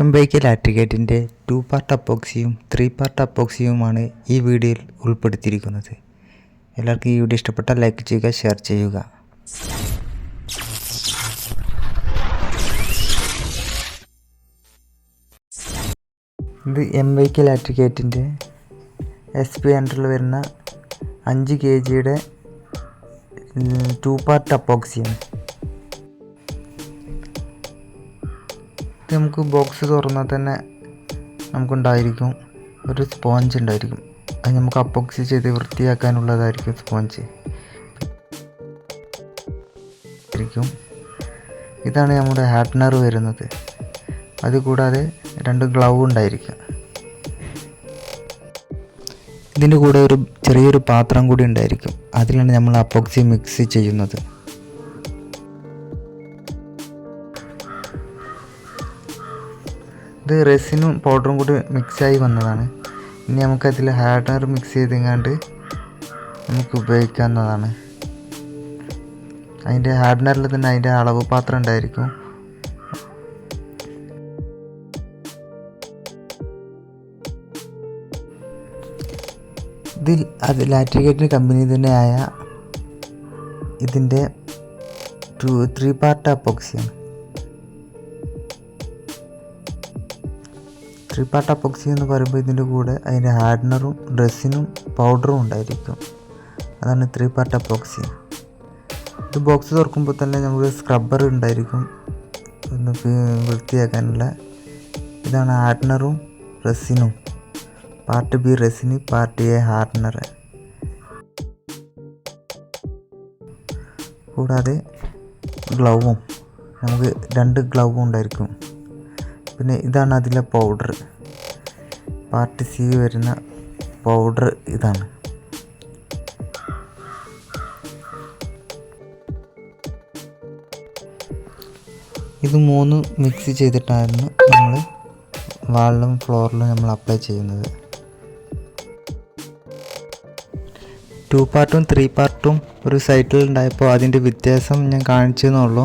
എംബൈക്ക് ആട്രിഗേറ്റിന്റെ two part അപ്പോക്സിയും three part അപ്പോക്സിയുമാണ് ഈ വീഡിയോയിൽ ഉൾപ്പെടുത്തിയിരിക്കുന്നത്. എല്ലാവർക്കും ഈ വീഡിയോ ഇഷ്ടപ്പെട്ട ലൈക്ക് ചെയ്യുക ഷെയർ ചെയ്യുക. ഇത് എം വൈക്കൽ ലാറ്റിഗേറ്റിന്റെ എസ് പി അണ്ടറിൽ വരുന്ന അഞ്ച് കെ ജിയുടെ ടു പാർട്ട് അപ്പോക്സിയാണ് ഇത് നമുക്ക് ബോക്സ് തുറന്നാൽ തന്നെ നമുക്കുണ്ടായിരിക്കും ഒരു സ്പോഞ്ച് ഉണ്ടായിരിക്കും. അത് നമുക്ക് അപ്പോക്സി ചെയ്ത് വൃത്തിയാക്കാനുള്ളതായിരിക്കും സ്പോഞ്ച് ആയിരിക്കും. ഇതാണ് നമ്മുടെ ഹാർട്ട്നർ വരുന്നത്. അതുകൂടാതെ രണ്ട് ഗ്ലൗ ഉണ്ടായിരിക്കും. ഇതിന്റെ കൂടെ ഒരു ചെറിയൊരു പാത്രം കൂടി ഉണ്ടായിരിക്കും. അതിലാണ് നമ്മൾ അപ്പോക്സി മിക്സ് ചെയ്യുന്നത്. ഇത് റെസിനും പൗഡറും കൂടി മിക്സായി വന്നതാണ്. ഇനി നമുക്കതിൽ ഹാർഡനർ മിക്സ് ചെയ്തെങ്ങാണ്ട് നമുക്ക് ഉപയോഗിക്കാവുന്നതാണ്. അതിന്റെ ഹാർഡനറിൽ തന്നെ അതിന്റെ അളവ് പാത്രം ഉണ്ടായിരിക്കും. ഇതിൽ അത് ലാറ്റിഗേറ്റിന് കമ്പനി തന്നെയായ ഇതിന്റെ ടു ത്രീ പാർട്ട് അപ്പോക്സിയാണ് ത്രീ പൊക്സി എന്ന് പറയുമ്പോൾ ഇതിന്റെ കൂടെ അതിന്റെ ഹാർഡ്നറും ഡ്രസ്സിനും പൗഡറും ഉണ്ടായിരിക്കും. അതാണ് ത്രീ പൊക്സി ഇത് ബോക്സ് തുറക്കുമ്പോൾ തന്നെ നമുക്ക് സ്ക്രബ്ബർ ഉണ്ടായിരിക്കും. ഒന്ന് വൃത്തിയാക്കാനുള്ള. ഇതാണ് ഹാർഡ്നറും റെസിനും പാർട്ട് ബി റെസിന് പാർട്ട് എ ഹാർഡ്നർ. കൂടാതെ ഗ്ലൗവും. നമുക്ക് രണ്ട് ഗ്ലൗവും ഉണ്ടായിരിക്കും. പിന്നെ ഇതാണ് അതിലെ പൗഡർ പാർട്ട് സി വരുന്ന പൗഡർ ഇതാണ്. ഇത് മൂന്ന് മിക്സ് ചെയ്തിട്ടായിരുന്നു നമ്മൾ വാളിലും ഫ്ലോറിലും നമ്മൾ അപ്ലൈ ചെയ്യുന്നത്. ടു പാർട്ടും ത്രീ പാർട്ടും ഒരു സൈറ്റിൽ ഉണ്ടായപ്പോൾ അതിന്റെ വ്യത്യാസം ഞാൻ കാണിച്ചു എന്നുള്ളൂ